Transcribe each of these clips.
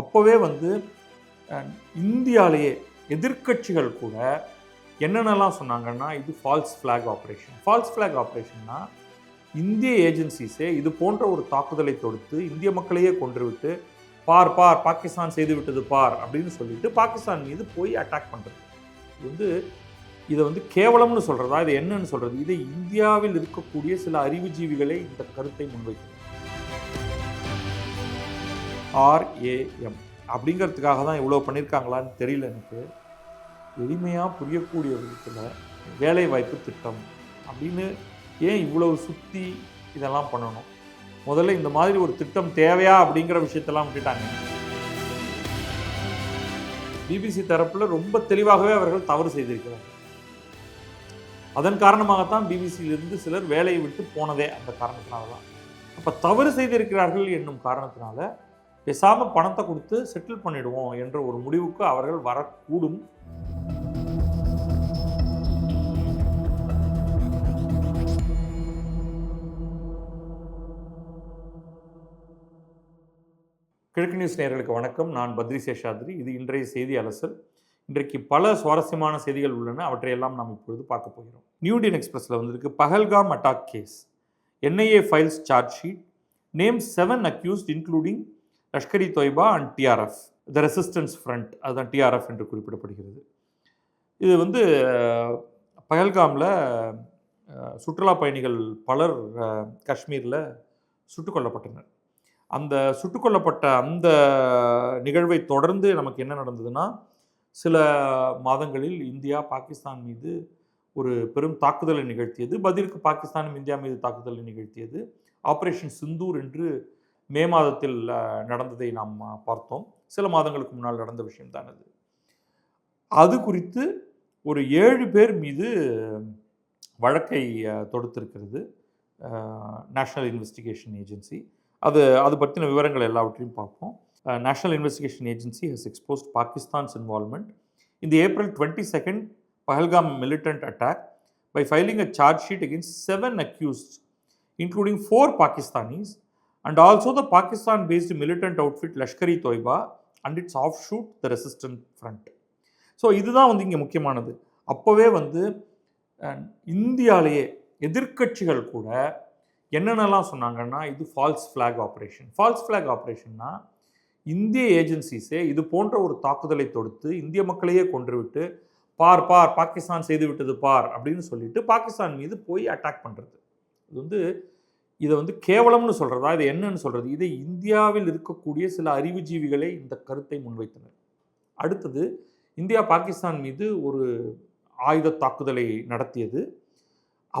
அப்போவே வந்து இந்தியாலேயே இந்தியாவிலேயே எதிர்க்கட்சிகள் கூட என்னென்னலாம் சொன்னாங்கன்னா இது false flag operation false flag ஆப்ரேஷன்னா இந்திய ஏஜென்சிஸே இது போன்ற ஒரு தாக்குதலை தொடுத்து இந்திய மக்களையே கொன்றுவிட்டு பார் பார் பாகிஸ்தான் செய்து விட்டது பார் அப்படின்னு சொல்லிட்டு பாகிஸ்தான் மீது போய் அட்டாக் பண்ணுறது இது வந்து இதை வந்து கேவலம்னு சொல்கிறதா இது என்னன்னு சொல்கிறது இதை இந்தியாவில் இருக்கக்கூடிய சில அறிவுஜீவிகளே இந்த கருத்தை முன்வைக்கிறது ஆர்ஏஎம் அப்படிங்கிறதுக்காக தான் இவ்வளோ பண்ணியிருக்காங்களான்னு தெரியல எனக்கு. எளிமையாக புரியக்கூடிய விதத்தில் வேலைவாய்ப்பு திட்டம் அப்படின்னு ஏன் இவ்வளவு சுற்றி இதெல்லாம் பண்ணணும்? முதல்ல இந்த மாதிரி ஒரு திட்டம் தேவையா அப்படிங்கிற விஷயத்தெல்லாம் விட்டுட்டாங்க. பிபிசி தரப்பில் ரொம்ப தெளிவாகவே அவர்கள் தவறு செய்திருக்கிறார்கள். அதன் காரணமாகத்தான் பிபிசியிலிருந்து சிலர் வேலையை விட்டு போனதே அந்த காரணத்தினால தான் அப்போ தவறு செய்திருக்கிறார்கள் என்னும் காரணத்தினால பேசாமல் பணத்தை கொடுத்து செட்டில் பண்ணிடுவோம் என்ற ஒரு முடிவுக்கு அவர்கள் வரக்கூடும். கிழக்கு நியூஸ் நேர்களுக்கு வணக்கம். நான் பத்ரி சேஷாத்ரி. இது இன்றைய செய்தி அலசல். இன்றைக்கு பல சுவாரஸ்யமான செய்திகள் உள்ளன. அவற்றையெல்லாம் நாம் இப்பொழுது பார்க்க போகிறோம். நியூ எக்ஸ்பிரஸில் வந்திருக்கு Pahalgam attack case. NIA files charge sheet name seven accused including Lashkar e Taiba and TRF the resistance front அதுதான் டிஆர்எஃப் என்று குறிப்பிடப்படுகிறது. இது வந்து பயல்காமில் சுற்றுலா பயணிகள் பலர் காஷ்மீரில் சுட்டுக் கொல்லப்பட்டனர். அந்த சுட்டுக் கொல்லப்பட்ட அந்த நிகழ்வை தொடர்ந்து நமக்கு என்ன நடந்ததுன்னா சில மாதங்களில் இந்தியா பாகிஸ்தான் மீது ஒரு பெரும் தாக்குதலை நிகழ்த்தியது. பதிலுக்கு பாகிஸ்தானும் இந்தியா மீது தாக்குதலை நிகழ்த்தியது. ஆப்ரேஷன் சிந்தூர் என்று மே மாதத்தில் நடந்ததை நாம் பார்த்தோம். சில மாதங்களுக்கு முன்னால் நடந்த விஷயம்தான் அது. அது குறித்து ஒரு ஏழு பேர் மீது வழக்கை தொடுத்திருக்கிறது நேஷ்னல் இன்வெஸ்டிகேஷன் ஏஜென்சி அது அது பற்றின விவரங்கள் எல்லாவற்றையும் பார்ப்போம். National investigation agency has exposed Pakistan's involvement இந்த April twenty second Pahalgam militant attack by filing a charge sheet against seven accused including four Pakistanis and also the Pakistan-based militant outfit Lashkar-e Toiba and its offshoot the Resistant Front. So இதுதான் வந்து இங்கே முக்கியமானது. அப்போவே வந்து இந்தியாலேயே எதிர்க்கட்சிகள் கூட என்னென்னலாம் சொன்னாங்கன்னா இது false flag operation false flag ஆப்ரேஷன்னா இந்திய ஏஜென்சிஸே இது போன்ற ஒரு தாக்குதலை தொடுத்து இந்திய மக்களையே கொன்றுவிட்டு பார் பார் பாகிஸ்தான் செய்து விட்டது பார் அப்படின்னு சொல்லிட்டு பாகிஸ்தான் மீது போய் அட்டாக் பண்ணுறது இது வந்து இதை வந்து கேவலம்னு சொல்கிறதா இது என்னன்னு சொல்கிறது இது இந்தியாவில் இருக்கக்கூடிய சில அறிவுஜீவிகளை இந்த கருத்தை முன்வைத்தனர். அடுத்தது இந்தியா பாகிஸ்தான் மீது ஒரு ஆயுத தாக்குதலை நடத்தியது.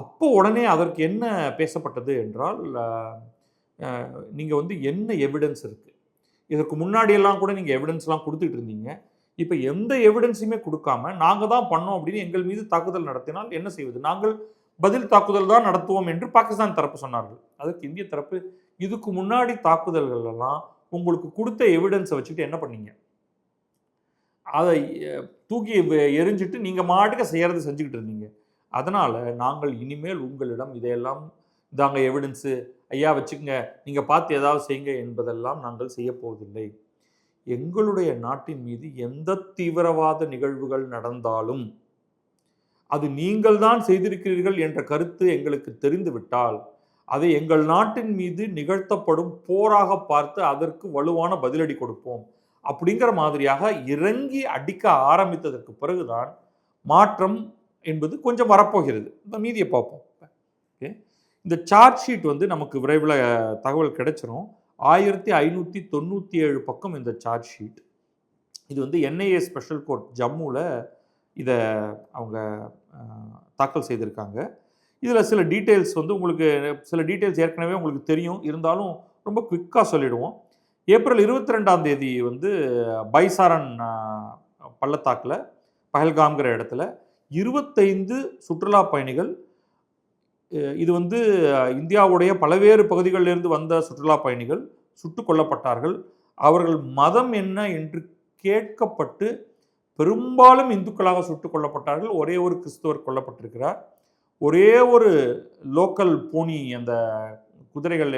அப்போ உடனே அதற்கு என்ன பேசப்பட்டது என்றால் நீங்கள் வந்து என்ன எவிடன்ஸ் இருக்குது இதற்கு முன்னாடியெல்லாம் கூட நீங்கள் எவிடன்ஸ்லாம் கொடுத்துட்டு இருந்தீங்க. இப்போ எந்த எவிடன்ஸுமே கொடுக்காம நாங்கள் தான் பண்ணோம் அப்படின்னு எங்கள் மீது தாக்குதல் நடத்தினால் என்ன செய்வது? நாங்கள் பதில் தாக்குதல் தான் நடத்துவோம் என்று பாகிஸ்தான் தரப்பு சொன்னார்கள். அதுக்கு இந்திய தரப்பு இதுக்கு முன்னாடி தாக்குதல்கள் எல்லாம் உங்களுக்கு கொடுத்த எவிடன்ஸை வச்சுக்கிட்டு என்ன பண்ணீங்க? அதை தூக்கி வெ- எரிஞ்சிட்டு நீங்கள் மாட்டுக்க செய்கிறத செஞ்சுக்கிட்டு இருந்தீங்க. அதனால் நாங்கள் இனிமேல் உங்களிடம் இதையெல்லாம் இதாங்க எவிடன்ஸு ஐயா வச்சுக்கோங்க நீங்கள் பார்த்து ஏதாவது செய்யுங்க என்பதெல்லாம் நாங்கள் செய்யப்போவதில்லை எங்களுடைய நாட்டின் மீது எந்த தீவிரவாத நிகழ்வுகள் நடந்தாலும் அது நீங்கள் தான் செய்திருக்கிறீர்கள் என்ற கருத்து எங்களுக்கு தெரிந்துவிட்டால் அதை எங்கள் நாட்டின் மீது நிகழ்த்தப்படும் போராக பார்த்து அதற்கு வலுவான பதிலடி கொடுப்போம். அப்படிங்கிற மாதிரியாக இறங்கி அடிக்க ஆரம்பித்ததற்கு பிறகுதான் மாற்றம் என்பது கொஞ்சம் வரப்போகிறது. இந்த மீதியை பார்ப்போம். ஓகே. இந்த சார்ஜ் ஷீட் வந்து நமக்கு விரைவில் தகவல் கிடைச்சிரும். ஆயிரத்தி ஐநூற்றி தொண்ணூற்றி ஏழு பக்கம் இந்த சார்ஜ் ஷீட் இது வந்து என்ஐஏ ஸ்பெஷல் கோர்ட் ஜம்முவில் இதை அவங்க தாக்கல் செய்திருக்காங்க. இதில் சில டீட்டெயில்ஸ் வந்து உங்களுக்கு சில டீட்டெயில்ஸ் ஏற்கனவே உங்களுக்கு தெரியும். இருந்தாலும் ரொம்ப குவிக்காக சொல்லிடுவோம். ஏப்ரல் இருபத்தி ரெண்டாம் தேதி வந்து பைசாரன் பள்ளத்தாக்கில் பஹல்காம்ங்கிற இடத்துல இருபத்தைந்து சுற்றுலா பயணிகள் இது வந்து இந்தியாவுடைய பல்வேறு பகுதிகளிலிருந்து வந்த சுற்றுலா பயணிகள் சுட்டுக் கொல்லப்பட்டார்கள். அவர்கள் மதம் என்ன என்று கேட்கப்பட்டு பெரும்பாலும் இந்துக்களாக சுட்டுக் கொல்லப்பட்டார்கள். ஒரே ஒரு கிறிஸ்துவர் கொல்லப்பட்டிருக்கிறார். ஒரே ஒரு லோக்கல் போனி அந்த குதிரைகள்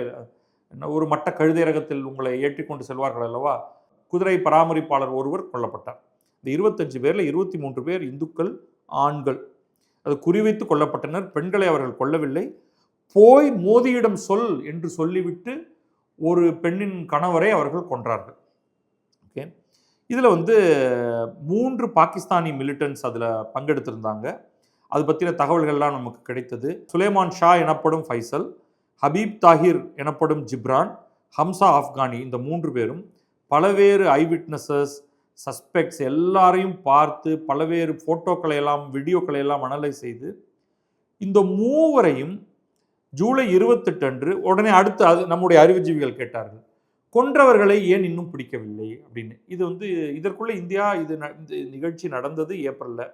என்ன ஒரு மட்ட கழுதை ரகத்தில் உங்களை ஏற்றிக்கொண்டு செல்வார்கள் அல்லவா? குதிரை பராமரிப்பாளர் ஒருவர் கொல்லப்பட்டார். இந்த இருபத்தஞ்சு பேரில் இருபத்தி மூன்று பேர் இந்துக்கள் ஆண்கள். அது குறிவைத்து கொல்லப்பட்டனர். பெண்களை அவர்கள் கொல்லவில்லை. போய் மோதியிடம் சொல் என்று சொல்லிவிட்டு ஒரு பெண்ணின் கணவரை அவர்கள் கொன்றார்கள். ஓகே. இதில் வந்து மூன்று பாகிஸ்தானி மிலிட்டன்ஸ் அதில் பங்கெடுத்திருந்தாங்க. அது பற்றின தகவல்கள்லாம் நமக்கு கிடைத்தது. சுலேமான் ஷா எனப்படும் ஃபைசல் ஹபீப் தாஹிர் எனப்படும் ஜிப்ரான் ஹம்சா ஆப்கானி இந்த மூன்று பேரும் பலவேறு ஐ விட்னஸஸ் சஸ்பெக்ட்ஸ் எல்லாரையும் பார்த்து பலவேறு ஃபோட்டோக்களை எல்லாம் வீடியோக்களை எல்லாம் அனலைஸ் செய்து இந்த மூவரையும் ஜூலை இருபத்தெட்டு அன்று உடனே அடுத்து அது நம்முடைய அறிவுஜீவிகள் கேட்டார்கள். கொன்றவர்களை ஏன் இன்னும் பிடிக்கவில்லை அப்படின்னு. இது வந்து இதற்குள்ள இந்தியா இது இந்த நிகழ்ச்சி நடந்தது ஏப்ரலில்.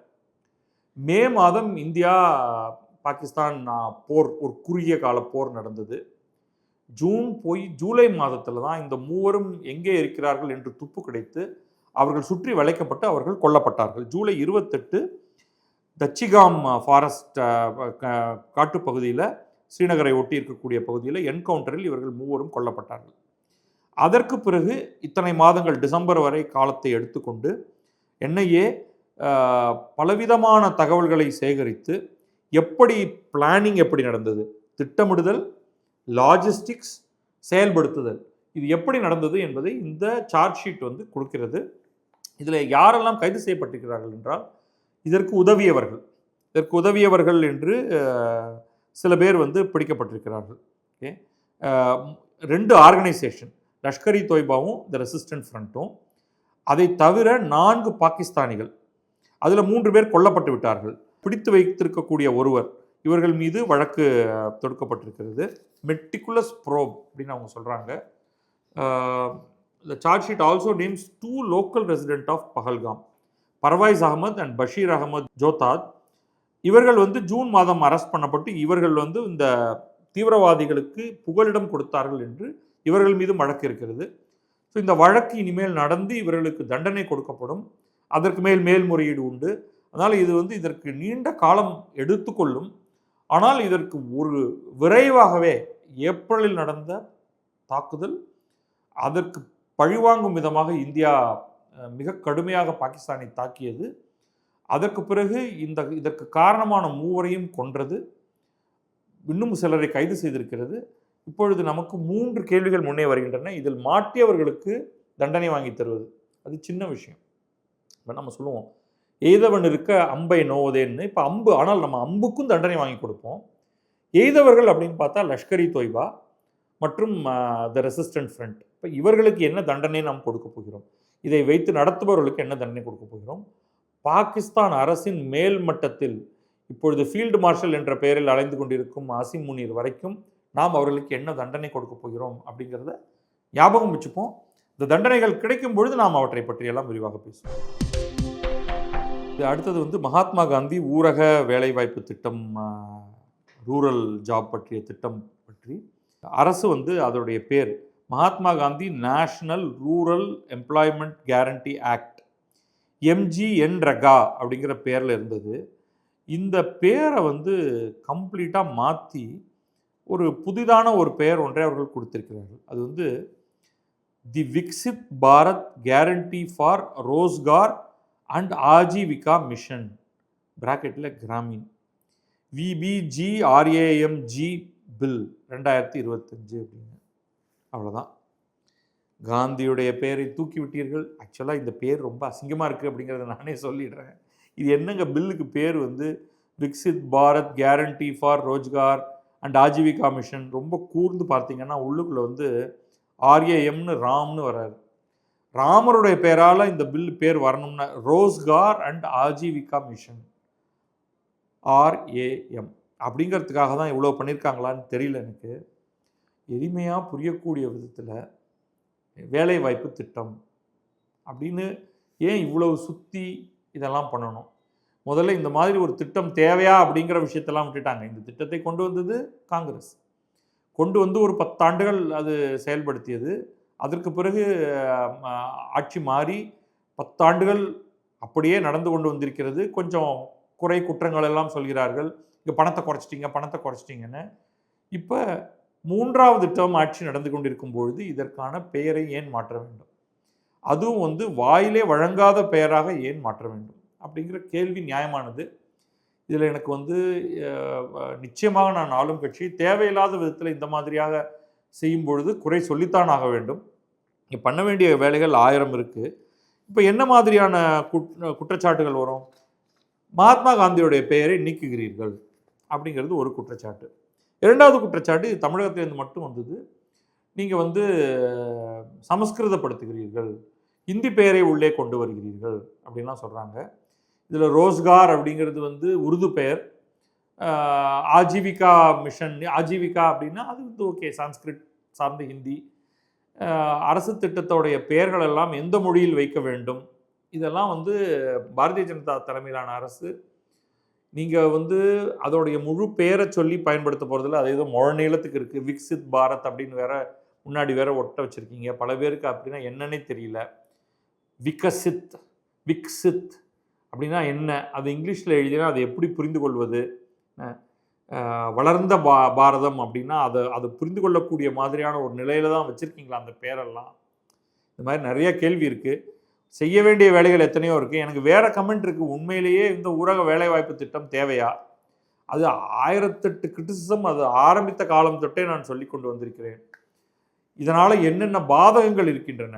மே மாதம் இந்தியா பாகிஸ்தான் போர் ஒரு குறுகிய கால போர் நடந்தது. ஜூன் போய் ஜூலை மாதத்தில் தான் இந்த மூவரும் எங்கே இருக்கிறார்கள் என்று துப்பு கிடைத்து அவர்கள் சுற்றி வளைக்கப்பட்டு அவர்கள் கொல்லப்பட்டார்கள். ஜூலை இருபத்தெட்டு தச்சிகாம் ஃபாரஸ்ட் காட்டுப்பகுதியில் ஸ்ரீநகரை ஒட்டி இருக்கக்கூடிய பகுதியில் என்கவுண்டரில் இவர்கள் மூவரும் கொல்லப்பட்டார்கள். அதற்கு பிறகு இத்தனை மாதங்கள் டிசம்பர் வரை காலத்தை எடுத்துக்கொண்டு என்ஐஏ பலவிதமான தகவல்களை சேகரித்து எப்படி பிளானிங் எப்படி நடந்தது திட்டமிடுதல் லாஜிஸ்டிக்ஸ் செயல்படுத்துதல் இது எப்படி நடந்தது என்பதை இந்த சார்ஜ் ஷீட் வந்து கொடுக்கிறது. இதில் யாரெல்லாம் கைது செய்யப்பட்டிருக்கிறார்கள் என்றால் இதற்கு உதவியவர்கள் இதற்கு உதவியவர்கள் என்று சில பேர் வந்து பிடிக்கப்பட்டிருக்கிறார்கள். ஓகே? ரெண்டு ஆர்கனைசேஷன். லஷ்கர் இ தொய்பாவும் த ரெசிஸ்டன்ட் ஃப்ரண்ட்டும். அதை தவிர நான்கு பாகிஸ்தானிகள். அதில் மூன்று பேர் கொல்லப்பட்டு விட்டார்கள். பிடித்து வைத்திருக்கக்கூடிய ஒருவர் இவர்கள் மீது வழக்கு தொடுக்கப்பட்டிருக்கிறது. மெட்டிகுலஸ் ப்ரோப் அப்படின்னு அவங்க சொல்கிறாங்க the charge sheet also names two local resident of Pahalgam Parvaiz Ahmad and Bashir Ahmad Jothat இவர்கள் வந்து ஜூன் மாதம் அரெஸ்ட் பண்ணப்பட்டு இவர்கள் வந்து இந்த தீவிரவாதிகளுக்கு புகலிடம் கொடுத்தார்கள் என்று இவர்கள் மீது வழக்கு இருக்கிறது. ஸோ இந்த வழக்கு இனிமேல் நடந்து இவர்களுக்கு தண்டனை கொடுக்கப்படும். அதற்கு மேல் மேல்முறையீடு உண்டு. அதனால் இது வந்து இதற்கு நீண்ட காலம் எடுத்துக்கொள்ளும். ஆனால் இதற்கு ஒரு விரைவாகவே ஏப்ரலில் நடந்த தாக்குதல் அதற்கு பழிவாங்கும் விதமாக இந்தியா மிக கடுமையாக பாகிஸ்தானை தாக்கியது. அதற்கு பிறகு இந்த இதற்கு காரணமான மூவரையும் கொன்றது. இன்னும் சிலரை கைது செய்திருக்கிறது. இப்பொழுது நமக்கு மூன்று கேள்விகள் முன்னே வருகின்றன. இதில் மாட்டியவர்களுக்கு தண்டனை வாங்கி தருவது. அது சின்ன விஷயம். இப்போ நம்ம சொல்லுவோம் எய்தவன் இருக்க அம்பை நோவதேன்னு. இப்போ அம்பு ஆனால் நம்ம அம்புக்கும் தண்டனை வாங்கி கொடுப்போம். எய்தவர்கள் அப்படின்னு பார்த்தா லஷ்கரி தொய்பா மற்றும் த ரெசிஸ்டன்ட் ஃப்ரண்ட் இப்போ இவர்களுக்கு என்ன தண்டனை நாம் கொடுக்க போகிறோம்? இதை வைத்து நடத்துபவர்களுக்கு என்ன தண்டனை கொடுக்க போகிறோம்? பாகிஸ்தான் அரசின் மேல் மட்டத்தில் இப்பொழுது ஃபீல்டு மார்ஷல் என்ற பெயரில் அலைந்து கொண்டிருக்கும் அசிம் முனீர் வரைக்கும் நாம் அவர்களுக்கு என்ன தண்டனை கொடுக்க போகிறோம் அப்படிங்கிறத ஞாபகம் வச்சுப்போம். இந்த தண்டனைகள் கிடைக்கும் பொழுது நாம் அவற்றை பற்றியெல்லாம் விரிவாக பேசுவோம். அடுத்தது வந்து மகாத்மா காந்தி ஊரக வேலைவாய்ப்பு திட்டம் ரூரல் ஜாப் பற்றிய திட்டம் பற்றி. அரசு வந்து அதோடைய பேர் Mahatma Gandhi national rural employment guarantee act MGNREGA அப்படிங்கிற பேரில் இருந்தது. இந்த பேரை வந்து கம்ப்ளீட்டாக மாற்றி ஒரு புதிதான ஒரு பெயர் ஒன்றை அவர்கள் கொடுத்திருக்கிறார்கள். அது வந்து the Viksit Bharat guarantee for Rozgar and Ajeevika mission பிராக்கெட்டில் Gramin. VBGRAMG bill ரெண்டாயிரத்தி இருபத்தஞ்சு அப்படின்னு. அவ்வளோதான் காந்தியுடைய பெயரை தூக்கி விட்டீர்கள். ஆக்சுவலாக இந்த பேர் ரொம்ப அசிங்கமாக இருக்குது அப்படிங்கிறத நானே சொல்லிடுறேன். இது என்னங்க பில்லுக்கு பேர் வந்து Viksit Bharat guarantee for Rozgar and Ajeevika mission ரொம்ப கூர்ந்து பார்த்தீங்கன்னா உள்ளுக்குள்ளே வந்து ஆர்ஏஎம்னு ராம்னு வர்றாரு. ராமருடைய பேரால் இந்த பில் பேர் வரணும்னா Rozgar and Ajeevika mission RAM அப்படிங்கிறதுக்காக தான் இவ்வளோ பண்ணியிருக்காங்களான்னு தெரியல எனக்கு. எளிமையாக புரியக்கூடிய விதத்தில் வேலைவாய்ப்பு திட்டம் அப்படின்னு ஏன் இவ்வளவு சுற்றி இதெல்லாம் பண்ணணும்? முதல்ல இந்த மாதிரி ஒரு திட்டம் தேவையா அப்படிங்கிற விஷயத்தெல்லாம் விட்டுட்டாங்க. இந்த திட்டத்தை கொண்டு வந்தது காங்கிரஸ். கொண்டு வந்து ஒரு பத்தாண்டுகள் அது செயல்படுத்தியது. அதற்கு பிறகு ஆட்சி மாறி பத்தாண்டுகள் அப்படியே நடந்து கொண்டு வந்திருக்கிறது. கொஞ்சம் குறை குற்றங்கள் எல்லாம் சொல்கிறார்கள். இங்கே பணத்தை குறைச்சிட்டிங்க பணத்தை குறைச்சிட்டிங்கன்னு. இப்போ மூன்றாவது டேர்ம் ஆட்சி நடந்து கொண்டிருக்கும் பொழுது இதற்கான பெயரை ஏன் மாற்ற வேண்டும்? அதுவும் வந்து வாயிலே வழங்காத பெயராக ஏன் மாற்ற வேண்டும்? அப்படிங்கிற கேள்வி நியாயமானது. இதில் எனக்கு வந்து நிச்சயமாக நான் ஆளும் கட்சி. தேவையில்லாத விதத்தில் இந்த மாதிரியாக செய்யும் பொழுது குறை சொல்லித்தான் ஆக வேண்டும். இங்கே பண்ண வேண்டிய வேலைகள் ஆயிரம் இருக்குது இப்போ என்ன மாதிரியான குட் குற்றச்சாட்டுகள் வரும்? மகாத்மா காந்தியுடைய பெயரை நீக்குகிறீர்கள் அப்படிங்கிறது ஒரு குற்றச்சாட்டு. இரண்டாவது குற்றச்சாட்டு இது தமிழகத்திலேருந்து மட்டும் வந்தது. நீங்கள் வந்து சமஸ்கிருதப்படுத்துகிறீர்கள். இந்தி பெயரை உள்ளே கொண்டு வருகிறீர்கள் அப்படின்லாம் சொல்கிறாங்க இதில் ரோஸ்கார் அப்படிங்கிறது வந்து உருது பெயர். ஆஜீவிகா மிஷன் ஆஜீவிகா அப்படின்னா அது வந்து ஓகே சான்ஸ்கிரிட் சார்ந்த ஹிந்தி. அரசு திட்டத்தோடைய பெயர்கள் எல்லாம் எந்த மொழியில் வைக்க வேண்டும்? இதெல்லாம் வந்து பாரதிய ஜனதா தலைமையிலான அரசு. நீங்கள் வந்து அதோடைய முழு பெயரை சொல்லி பயன்படுத்த போகிறதுல அது ஏதோ முழ நீளத்துக்கு இருக்குது விக்சித் பாரத் அப்படின்னு வேற முன்னாடி வேற ஒட்ட வச்சுருக்கீங்க. பல பேருக்கு அப்படின்னா என்னன்னே தெரியல. விகசித் விக்சித். அப்படின்னா என்ன? அது இங்கிலீஷில் எழுதினா அதை எப்படி புரிந்து கொள்வது வளர்ந்த பா பாரதம் அப்படின்னா அதை அதை புரிந்து கொள்ளக்கூடிய மாதிரியான ஒரு நிலையில தான் வச்சுருக்கீங்களா அந்த பேரெல்லாம்? இந்த மாதிரி நிறைய கேள்வி இருக்குது செய்ய வேண்டிய வேலைகள் எத்தனையோ இருக்குது எனக்கு வேறு கமெண்ட் இருக்குது உண்மையிலேயே இந்த ஊரக வேலைவாய்ப்பு திட்டம் தேவையா? அது ஆயிரத்தெட்டு கிரிட்டிசிசம் அது ஆரம்பித்த காலம் தொட்டே நான் சொல்லி கொண்டு வந்திருக்கிறேன். இதனால் என்னென்ன பாதகங்கள் இருக்கின்றன?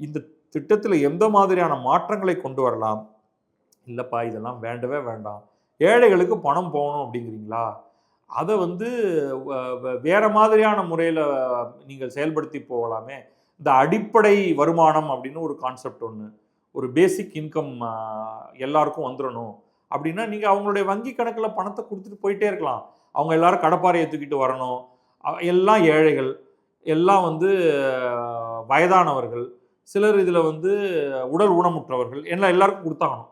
இந்த திட்டத்தில் எந்த மாதிரியான மாற்றங்களை கொண்டு வரலாம்? இல்லைப்பா இதெல்லாம் வேண்டவே வேண்டாம். ஏழைகளுக்கு பணம் போகணும் அப்படிங்கிறீங்களா? அதை வந்து வேறு மாதிரியான முறையில் நீங்கள் செயல்படுத்தி போகலாமே. இந்த அடிப்படை வருமானம் அப்படின்னு ஒரு கான்செப்ட் ஒன்று ஒரு பேசிக் இன்கம் எல்லாருக்கும் வந்துடணும் அப்படின்னா நீங்கள் அவங்களுடைய வங்கி கணக்கில் பணத்தை கொடுத்துட்டு போயிட்டே இருக்கலாம். அவங்க எல்லாரும் கடப்பாறையை தூக்கிட்டு வரணும். எல்லாம் ஏழைகள். எல்லாம் வந்து வயதானவர்கள். சிலர் இதில் வந்து உடல் ஊனமுற்றவர்கள். எல்லாம் எல்லாருக்கும் கொடுத்தாகணும்.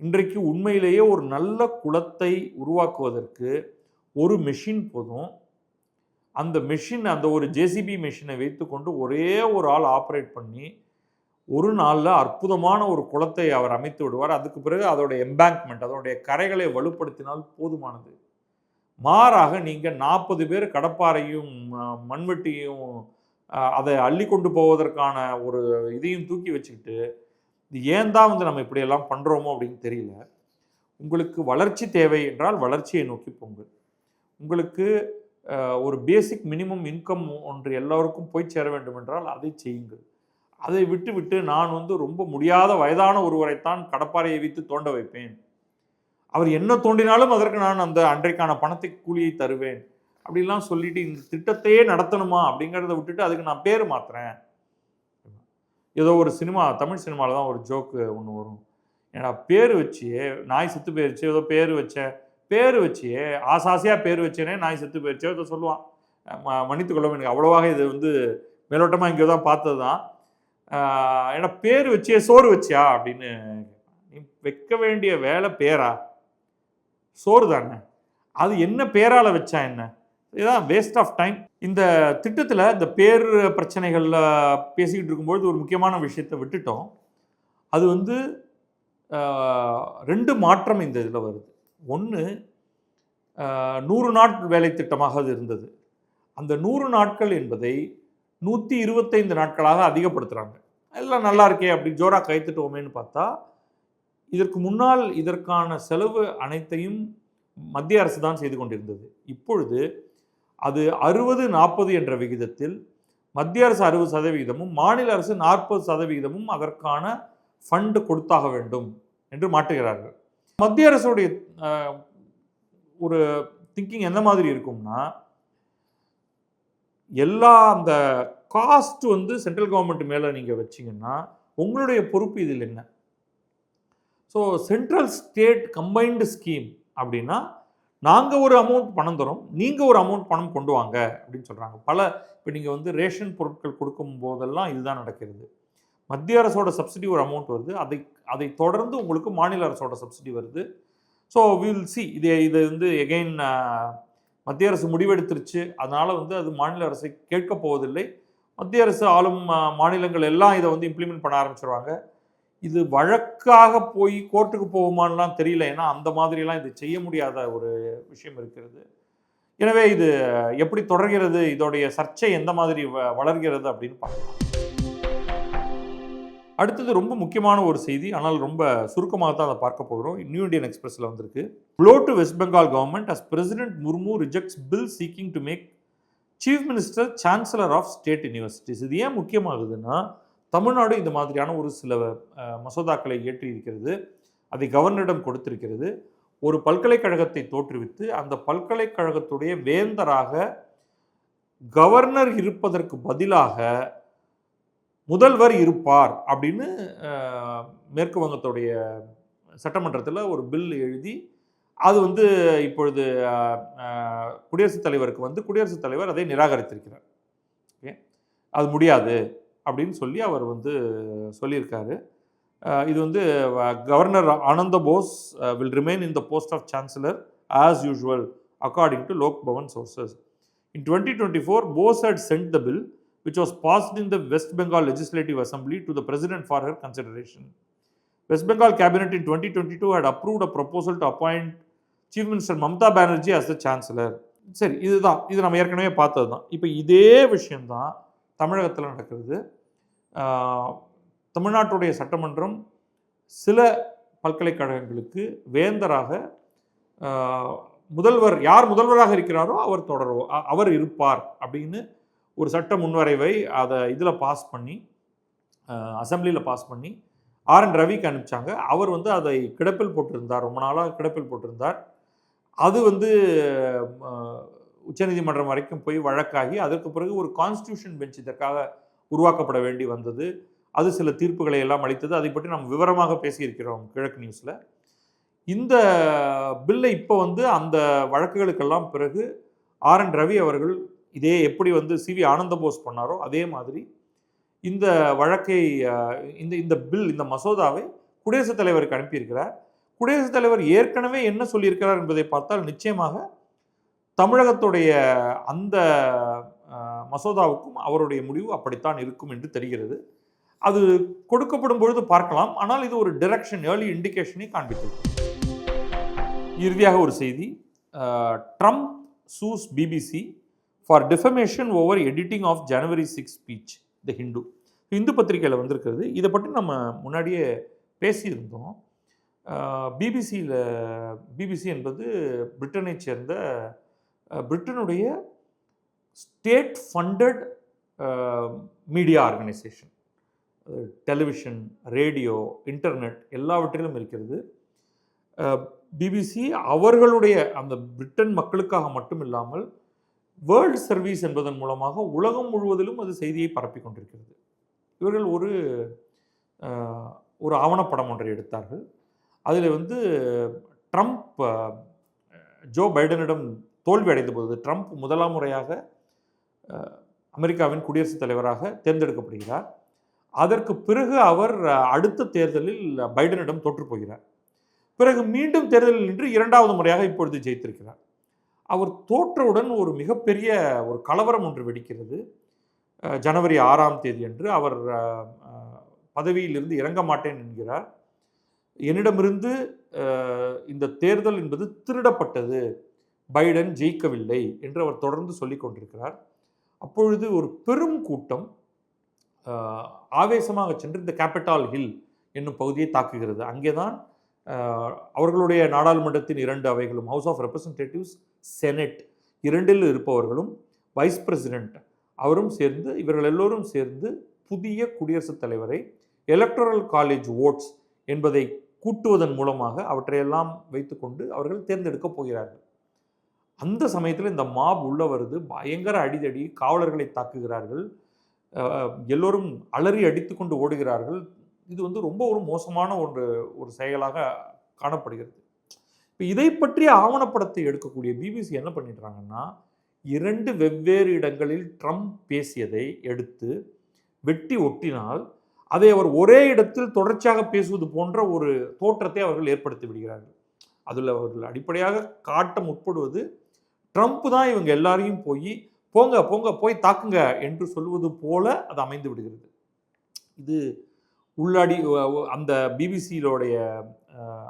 இன்றைக்கு உண்மையிலேயே ஒரு நல்ல குளத்தை உருவாக்குவதற்கு ஒரு மெஷின் போதும். அந்த மெஷின் அந்த ஒரு ஜேசிபி மெஷினை வைத்துக்கொண்டு ஒரே ஒரு ஆள் ஆப்ரேட் பண்ணி ஒரு நாளில் அற்புதமான ஒரு குளத்தை அவர் அமைத்து விடுவார். அதுக்கு பிறகு அதோடைய எம்பேங்க்மெண்ட் அதோடைய கரைகளை வலுப்படுத்தினால் போதுமானது. மாறாக நீங்கள் நாற்பது பேர் கடப்பாறையும் மண்வெட்டியும் அதை அள்ளி கொண்டு போவதற்கான ஒரு இதையும் தூக்கி வச்சுக்கிட்டு இது ஏன் தான் வந்து நம்ம இப்படியெல்லாம் பண்ணுறோமோ அப்படின்னு தெரியல. உங்களுக்கு வளர்ச்சி தேவை என்றால் வளர்ச்சியை நோக்கி போங்கள். உங்களுக்கு ஒரு பேசிக் மினிமம் இன்கம் ஒன்று எல்லோருக்கும் போய் சேர வேண்டும் என்றால் அதை செய்யுங்கள். அதை விட்டு விட்டு நான் வந்து ரொம்ப முடியாத வயதான ஒருவரைத்தான் கடப்பாறையை வைத்து தோண்ட வைப்பேன். அவர் என்ன தோண்டினாலும் அதற்கு நான் அந்த அன்றைக்கான பணத்தை கூலியை தருவேன். அப்படிலாம் சொல்லிட்டு இந்த திட்டத்தையே நடத்தணுமா அப்படிங்கிறத விட்டுட்டு அதுக்கு நான் பேர் மாத்துறேன். ஏதோ ஒரு சினிமா தமிழ் சினிமாவில் தான் ஒரு ஜோக்கு ஒன்று வரும். ஏன்னா பேர் வச்சு நாய் செத்து போயிடுச்சு ஏதோ பேர் வச்சேன் பேர் வச்சு ஆசாசியாக பேர் வச்சேனே நாய் செத்து போயிருச்சு ஏதோ சொல்லுவான். ம- மன்னித்துக்கொள்ளும் எனக்கு அவ்வளோவாக இது வந்து மேலோட்டமாக இங்கே தான் பார்த்தது தான் ஏன்னா பேர் வச்சியே சோறு வச்சியா அப்படின்னு நீ வைக்க வேண்டிய வேலை பேரா? சோறு தானே அது என்ன பேரால வச்சா என்ன? இதுதான் வேஸ்ட் ஆஃப் டைம் இந்த திட்டத்தில் இந்த பேர் பிரச்சனைகளில் பேசிக்கிட்டு இருக்கும்பொழுது ஒரு முக்கியமான விஷயத்தை விட்டுட்டோம். அது வந்து ரெண்டு மாற்றம் இந்த இதில் வருது. ஒன்று நூறு நாட் வேலை திட்டமாக அது இருந்தது. அந்த நூறு நாட்கள் என்பதை நூற்றி இருபத்தைந்து நாட்களாக அதிகப்படுத்துகிறாங்க எல்லாம் நல்லா இருக்கே அப்படி ஜோராக கைத்துட்டோமேன்னு பார்த்தா இதற்கு முன்னால் இதற்கான செலவு அனைத்தையும் மத்திய அரசு தான் செய்து கொண்டிருந்தது. இப்பொழுது அது அறுபது நாற்பது என்ற விகிதத்தில் மத்திய அரசு அறுபது சதவிகிதமும் மாநில அரசு நாற்பது சதவிகிதமும் அதற்கான ஃபண்டு கொடுத்தாக வேண்டும் என்று மாற்றுகிறார்கள். மத்திய அரசுடைய ஒரு திங்கிங் எந்த மாதிரி இருக்கும்னா எல்லா அந்த காஸ்ட் வந்து சென்ட்ரல் கவர்மெண்ட் மேலே நீங்கள் வச்சீங்கன்னா உங்களுடைய பொறுப்பு இதில் என்ன? So central state combined scheme அப்படின்னா நாங்கள் ஒரு அமௌண்ட் பணம் தரோம் நீங்கள் ஒரு அமௌண்ட் பணம் கொண்டு வாங்க அப்படின்னு சொல்கிறாங்க பல இப்போ நீங்கள் வந்து ரேஷன் பொருட்கள் கொடுக்கும் போதெல்லாம் இதுதான் நடக்கிறது. மத்திய அரசோட சப்சிடி ஒரு அமௌண்ட் வருது. அதை அதை தொடர்ந்து உங்களுக்கு மாநில அரசோட சப்சிடி வருது. ஸோ வில் சி இது இது வந்து எகெயின் மத்திய அரசு முடிவெடுத்துருச்சு. அதனால் வந்து அது மாநில அரசை கேட்க போவதில்லை. மத்திய அரசு ஆளும் மாநிலங்கள் எல்லாம் இதை வந்து இம்ப்ளிமெண்ட் பண்ண ஆரம்பிச்சிருவாங்க. இது வழக்காக போய் கோர்ட்டுக்கு போகுமான்லாம் தெரியல. ஏன்னா அந்த மாதிரிலாம் இது செய்ய முடியாத ஒரு விஷயம் இருக்கிறது. எனவே இது எப்படி தொடர்கிறது? இதோடைய சர்ச்சை எந்த மாதிரி வ- வளர்கிறது அப்படின்னு பார்க்கலாம். அடுத்தது ரொம்ப முக்கியமான ஒரு செய்தி. ஆனால் ரொம்ப சுருக்கமாக தான் அதை பார்க்க போகிறோம். நியூ இந்தியன் எக்ஸ்பிரஸில் வந்திருக்கு. Blow to West Bengal government as president Murmu rejects bill seeking to make chief minister chancellor of state universities இது ஏன் முக்கியமாகுதுன்னா தமிழ்நாடு இந்த மாதிரியான ஒரு சில மசோதாக்களை இயற்றி இருக்கிறது அதை கவர்னரிடம் கொடுத்திருக்கிறது. ஒரு பல்கலைக்கழகத்தை தோற்றுவித்து அந்த பல்கலைக்கழகத்துடைய வேந்தராக கவர்னர் இருப்பதற்கு பதிலாக முதல்வர் இருப்பார் அப்படின்னு மேற்கு வங்கத்துடைய சட்டமன்றத்தில் ஒரு பில் எழுதி அது வந்து இப்பொழுது குடியரசுத் தலைவருக்கு வந்து குடியரசுத் தலைவர் அதை நிராகரித்திருக்கிறார். ஓகே? அது முடியாது. அப்படின்னு சொல்லி அவர் வந்து சொல்லியிருக்காரு அஹ், இது வந்து governor Ananda Bose will remain in the post of chancellor as usual according to Lok Bhavan sources in twenty twenty four Bose had sent the bill which was passed in the West Bengal Legislative Assembly to the President for her consideration. West Bengal Cabinet in 2022 had approved a proposal to appoint Chief Minister Mamata Banerjee as the Chancellor. சரி இதுதான் இது நம்ம ஏற்கனவே பார்த்தது தான் இப்போ இதே விஷயம்தான் தமிழகத்தில் நடக்கிறது. தமிழ்நாட்டுடைய சட்டமன்றம் சில பல்கலைக்கழகங்களுக்கு வேந்தராக முதல்வர் யார் முதல்வராக இருக்கிறாரோ அவர் தொடர்வோ அவர் இருப்பார் அப்படின்னு ஒரு சட்ட முன்வரைவை அதை இதில் பாஸ் பண்ணி அசம்பிளியில் பாஸ் பண்ணி ஆர் என் ரவிக்கு அனுப்பிச்சாங்க. அவர் வந்து அதை கிடப்பில் போட்டிருந்தார். ரொம்ப நாளாக கிடப்பில் போட்டிருந்தார். அது வந்து உச்சநீதிமன்றம் வரைக்கும் போய் வழக்காகி அதற்கு பிறகு ஒரு கான்ஸ்டியூஷன் பெஞ்ச் இதற்காக உருவாக்கப்பட வேண்டி வந்தது. அது சில தீர்ப்புகளை எல்லாம் அளித்தது. அதை பற்றி நாம் விவரமாக பேசியிருக்கிறோம் கிழக்கு நியூஸில் இந்த பில்லை இப்போ வந்து அந்த வழக்குகளுக்கெல்லாம் பிறகு ஆர் என் ரவி அவர்கள் இதே எப்படி வந்து சி வி ஆனந்த போஸ் பண்ணாரோ அதே மாதிரி இந்த வழக்கை இந்த இந்த பில் இந்த மசோதாவை குடியரசுத் தலைவருக்கு அனுப்பியிருக்கிறார். குடியரசுத் தலைவர் ஏற்கனவே என்ன சொல்லியிருக்கிறார் என்பதை பார்த்தால் நிச்சயமாக தமிழகத்துடைய அந்த மசோதாவுக்கும் அவருடைய முடிவு அப்படித்தான் இருக்கும் என்று தெரிகிறது. அது கொடுக்கப்படும் பொழுது பார்க்கலாம். ஆனால் இது ஒரு டிரெக்ஷன் ஏர்லி இண்டிகேஷனை காண்பித்தது இறுதியாக ஒரு செய்தி. Trump sues BBC for defamation over editing of January six speech the Hindu Hindu பத்திரிகையில் வந்திருக்கிறது. இதை பற்றி நம்ம முன்னாடியே பேசியிருந்தோம். பிபிசியில் பிபிசி என்பது பிரிட்டனை சேர்ந்த பிரிட்டனுடைய state funded media organisation. Television radio internet எல்லாவற்றிலும் இருக்கிறது. பிபிசி அவர்களுடைய அந்த பிரிட்டன் மக்களுக்காக மட்டும் இல்லாமல் வேர்ல்ட் சர்வீஸ் என்பதன் மூலமாக உலகம் முழுவதிலும் அது செய்தியை பரப்பி கொண்டிருக்கிறது. இவர்கள் ஒரு ஒரு ஆவணப்படம் ஒன்றை எடுத்தார்கள். அதில் வந்து ட்ரம்ப் ஜோ பைடனிடம் தோல்வி அடைந்த போது ட்ரம்ப் முதலாம் முறையாக அமெரிக்காவின் குடியரசுத் தலைவராக தேர்ந்தெடுக்கப்படுகிறார். அதற்கு பிறகு அவர் அடுத்த தேர்தலில் பைடனிடம் தோற்றுப்போகிறார் பிறகு மீண்டும் தேர்தலில் நின்று இரண்டாவது முறையாக இப்பொழுது ஜெயித்திருக்கிறார். அவர் தோற்றவுடன் ஒரு மிகப்பெரிய ஒரு கலவரம் ஒன்று வெடிக்கிறது. ஜனவரி ஆறாம் தேதி அன்று அவர் பதவியிலிருந்து இறங்க மாட்டேன் என்கிறார். என்னிடமிருந்து இந்த தேர்தல் என்பது திருடப்பட்டது. பைடன் ஜெயிக்கவில்லை என்று அவர் தொடர்ந்து சொல்லிக் கொண்டிருக்கிறார். அப்பொழுது ஒரு பெரும் கூட்டம் ஆவேசமாக சென்று இந்த கேபிட்டால் ஹில் என்னும் பகுதியை தாக்குகிறது. அங்கேதான் தான் அவர்களுடைய நாடாளுமன்றத்தின் இரண்டு அவைகளும் ஹவுஸ் ஆஃப் ரெப்ரசன்டேட்டிவ்ஸ் செனட் இரண்டில் இருப்பவர்களும் வைஸ் பிரசிடென்ட் அவரும் சேர்ந்து இவர்கள் எல்லோரும் சேர்ந்து புதிய குடியரசுத் தலைவரை எலக்டரல் காலேஜ் ஓட்ஸ் என்பதை கூட்டுவதன் மூலமாக அவற்றையெல்லாம் வைத்துக்கொண்டு அவர்கள் தேர்ந்தெடுக்கப் போகிறார்கள். அந்த சமயத்தில் இந்த மாப் உள்ளே வருது. பயங்கர அடிதடி காவலர்களை தாக்குகிறார்கள். எல்லோரும் அலறி அடித்துக்கொண்டு ஓடுகிறார்கள். இது வந்து ரொம்ப ஒரு மோசமான ஒரு ஒரு செயலாக காணப்படுகிறது. இப்போ இதை பற்றிய ஆவணப்படத்தை எடுக்கக்கூடிய பிபிசி என்ன பண்ணிடுறாங்கன்னா இரண்டு வெவ்வேறு இடங்களில் ட்ரம்ப் பேசியதை எடுத்து வெட்டி ஒட்டினால் அதை அவர் ஒரே இடத்தில் தொடர்ச்சியாக பேசுவது போன்ற ஒரு தோற்றத்தை அவர்கள் ஏற்படுத்தி விடுகிறார்கள். அதில் அவர்கள் அடிப்படையாக காட்ட முற்படுவது ட்ரம்ப் தான் இவங்க எல்லாரையும் போய் போங்க போங்க போய் தாக்குங்க என்று சொல்வது போல அது அமைந்து விடுகிறது. இது உள்ளாடி அந்த பிபிசியிலோடைய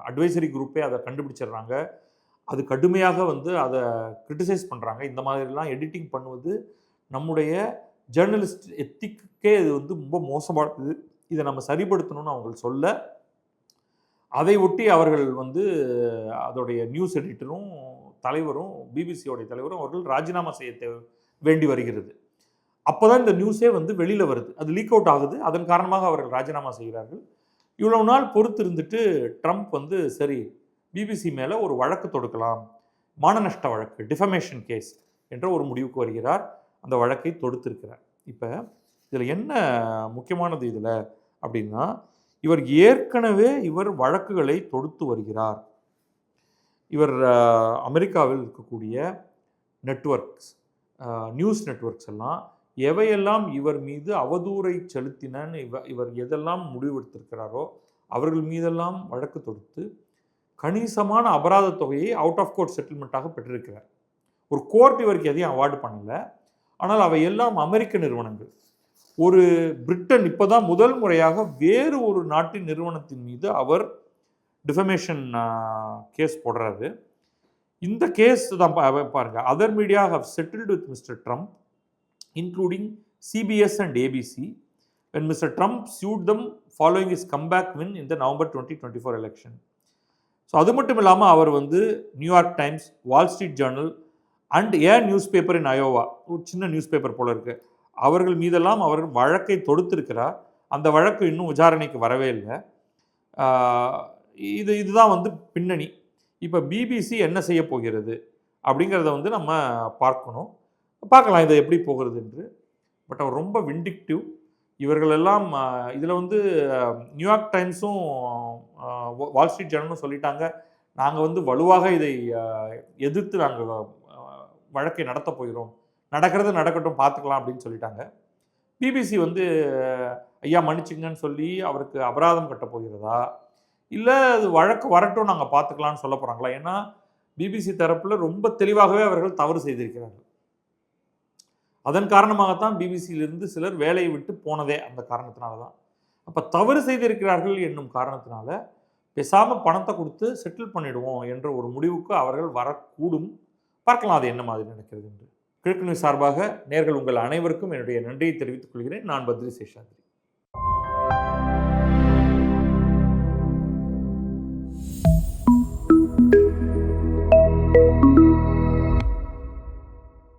அட்வைசரி குரூப்பே அதை கண்டுபிடிச்சிடுறாங்க. அது கடுமையாக வந்து அதை கிரிட்டிசைஸ் பண்ணுறாங்க இந்த மாதிரிலாம் எடிட்டிங் பண்ணுவது நம்முடைய ஜேர்னலிஸ்ட் எத்திக்கே இது வந்து ரொம்ப மோசமானது இதை நம்ம சரிப்படுத்தணும்னு அவங்க சொல்ல அதை ஒட்டி அவர்கள் வந்து அதோடைய நியூஸ் எடிட்டரும் தலைவரும் பிபிசியோடைய தலைவரும் அவர்கள் ராஜினாமா செய்ய வேண்டி வருகிறது. அப்போ தான் இந்த நியூஸே வந்து வெளியில் வருது. அது லீக் அவுட் ஆகுது. அதன் காரணமாக அவர்கள் ராஜினாமா செய்கிறார்கள். இவ்வளவு நாள் பொறுத்து இருந்துட்டு ட்ரம்ப் வந்து சரி பிபிசி மேலே ஒரு வழக்கு தொடுக்கலாம் மானநஷ்ட வழக்கு டிஃபமேஷன் கேஸ் என்ற ஒரு முடிவுக்கு வருகிறார். அந்த வழக்கை தொடுத்திருக்கிறார். இப்போ இதில் என்ன முக்கியமானது இதில் அப்படின்னா இவர் ஏற்கனவே இவர் வழக்குகளை தொடுத்து வருகிறார். இவர் அமெரிக்காவில் இருக்கக்கூடிய நெட்வொர்க்ஸ் நியூஸ் நெட்வொர்க்ஸ் எல்லாம் எவையெல்லாம் இவர் மீது அவதூறை செலுத்தினன்னு இவ இவர் எதெல்லாம் முடிவெடுத்திருக்கிறாரோ அவர்கள் மீதெல்லாம் வழக்கு தொடுத்து கணிசமான அபராத தொகையை அவுட் ஆஃப் கோர்ட் செட்டில்மெண்ட்டாக பெற்றிருக்கிறார். ஒரு கோர்ட் இவருக்கு எதையும் அவார்டு பண்ணல. ஆனால் அவை எல்லாம் அமெரிக்க நிறுவனங்கள். ஒரு பிரிட்டன் இப்போதான் முதல் முறையாக வேறு ஒரு நாட்டின் நிறுவனத்தின் மீது அவர் டிஃபமேஷன் கேஸ் போடுறாரு. இந்த கேஸ் தான் பா- other media have settled with mister Trump including CBS and ABC when Mr. Trump sued them following his comeback win in the November 2024 election. So அது மட்டும் இல்லாமல் அவர் வந்து New York Times Wall Street Journal and a newspaper in Iowa ஒரு சின்ன news paper போல இருக்கு. அவர்கள் மீதெல்லாம் அவர் வழக்கை தொடுத்திருக்கிறார். அந்த வழக்கு இன்னும் விசாரணைக்கு வரவே இல்லை. இது இதுதான் வந்து பின்னணி. இப்போ பிபிசி என்ன செய்ய போகிறது? அப்படிங்கிறத வந்து நம்ம பார்க்கணும். பார்க்கலாம் இதை எப்படி போகிறது என்று. பட் அவர் ரொம்ப விண்டிக்டிவ் இவர்களெல்லாம் இதில் வந்து நியூயார்க் டைம்ஸும் வால் ஸ்ட்ரீட் ஜேர்னலும் சொல்லிட்டாங்க. நாங்கள் வந்து வலுவாக இதை எதிர்த்து நாங்கள் வழக்கை நடத்த போகிறோம். நடக்கிறது நடக்கட்டும் பார்த்துக்கலாம் அப்படின்னு சொல்லிட்டாங்க. பிபிசி வந்து ஐயா மன்னிச்சிங்கன்னு சொல்லி அவருக்கு அபராதம் கட்ட போகிறதா? இல்லை அது வழக்கு வரட்டும் நாங்கள் பார்த்துக்கலாம்னு சொல்ல போகிறாங்களா ஏன்னா பிபிசி தரப்பில் ரொம்ப தெளிவாகவே அவர்கள் தவறு செய்திருக்கிறார்கள். அதன் காரணமாகத்தான் பிபிசியிலிருந்து சிலர் வேலையை விட்டு போனதே அந்த காரணத்தினால தான் அப்போ தவறு செய்திருக்கிறார்கள் என்னும் காரணத்தினால பேசாமல் பணத்தை கொடுத்து செட்டில் பண்ணிடுவோம் என்ற ஒரு முடிவுக்கு அவர்கள் வரக்கூடும். பார்க்கலாம் அது என்ன மாதிரி நடக்கிறது என்று. கிழக்கு நியூஸ் சார்பாக நேர்கள் உங்கள் அனைவருக்கும் என்னுடைய நன்றியை தெரிவித்துக் கொள்கிறேன். நான் பத்ரி சேஷாத்ரி.